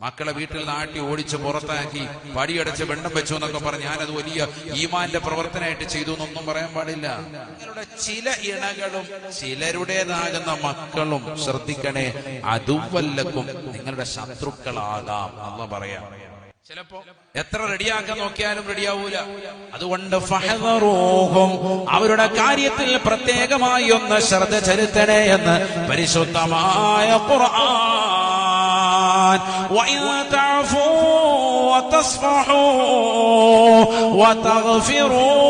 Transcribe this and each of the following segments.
മക്കളെ വീട്ടിൽ നാട്ടി ഓടിച്ച് പുറത്താക്കി പടിയടച്ച് വെണ്ണം വെച്ചു എന്നൊക്കെ പറഞ്ഞ് ഞാനത് വലിയ ഈമാന്റെ പ്രവർത്തനമായിട്ട് ചെയ്തു എന്നൊന്നും പറയാൻ പാടില്ല. നിങ്ങളുടെ ചില ഇണകളും ചിലരുടേതാകുന്ന മക്കളും ശ്രദ്ധിക്കണേ അതുവല്ലക്കും നിങ്ങളുടെ ശത്രുക്കളാകാം എന്ന് പറയാം. ചിലപ്പോ എത്ര റെഡിയാക്കാൻ നോക്കിയാലും റെഡിയാവൂല. അതുകൊണ്ട് അവരുടെ കാര്യത്തിൽ പ്രത്യേകമായി ഒന്ന് ശ്രദ്ധ ചെലുത്തണേ എന്ന് പരിശുദ്ധമായ ഖുർആൻ وإن تعفوا وتصفحوا وتغفروا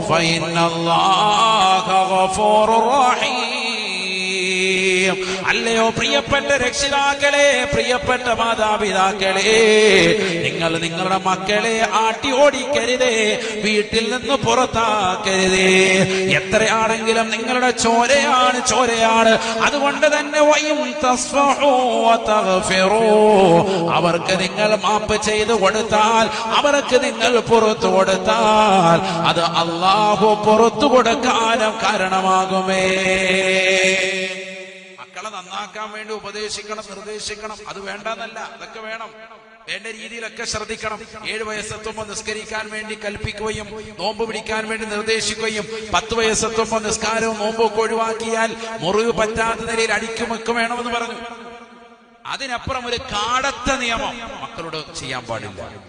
فإن الله غفور رحيم. അല്ലയോ പ്രിയപ്പെട്ട രക്ഷിതാക്കളെ പ്രിയപ്പെട്ട മാതാപിതാക്കളെ നിങ്ങൾ നിങ്ങളുടെ മക്കളെ ആട്ടി ഓടിക്കരുതേ വീട്ടിൽ നിന്ന് പുറത്താക്കരുതേ. എത്രയാണെങ്കിലും നിങ്ങളുടെ ചോരയാണ് ചോരയാണ്. അതുകൊണ്ട് തന്നെ. അവർക്ക് നിങ്ങൾ മാപ്പ് ചെയ്തു കൊടുത്താൽ അവർക്ക് നിങ്ങൾ പുറത്തു കൊടുത്താൽ അത് അള്ളാഹു പുറത്തു കൊടുക്കാനും കാരണമാകുമേ. നന്നാക്കാൻ വേണ്ടി ഉപദേശിക്കണം നിർദ്ദേശിക്കണം. അത് വേണ്ടെന്നല്ല അതൊക്കെ വേണം. വേണ്ട രീതിയിലൊക്കെ ശ്രദ്ധിക്കണം. ഏഴ് വയസ്സെത്തുമ്പോൾ നിസ്കരിക്കാൻ വേണ്ടി കൽപ്പിക്കുകയും നോമ്പ് പിടിക്കാൻ വേണ്ടി നിർദ്ദേശിക്കുകയും പത്ത് വയസ്സെത്തുമ്പോൾ നിസ്കാരവും നോമ്പൊക്കെ ഒഴിവാക്കിയാൽ മുറിവ് പറ്റാത്ത നിലയിൽ അടിക്കുമൊക്കെ വേണമെന്ന് പറഞ്ഞു. അതിനപ്പുറം ഒരു കാടത്ത നിയമം മക്കളോട് ചെയ്യാൻ പാടില്ല.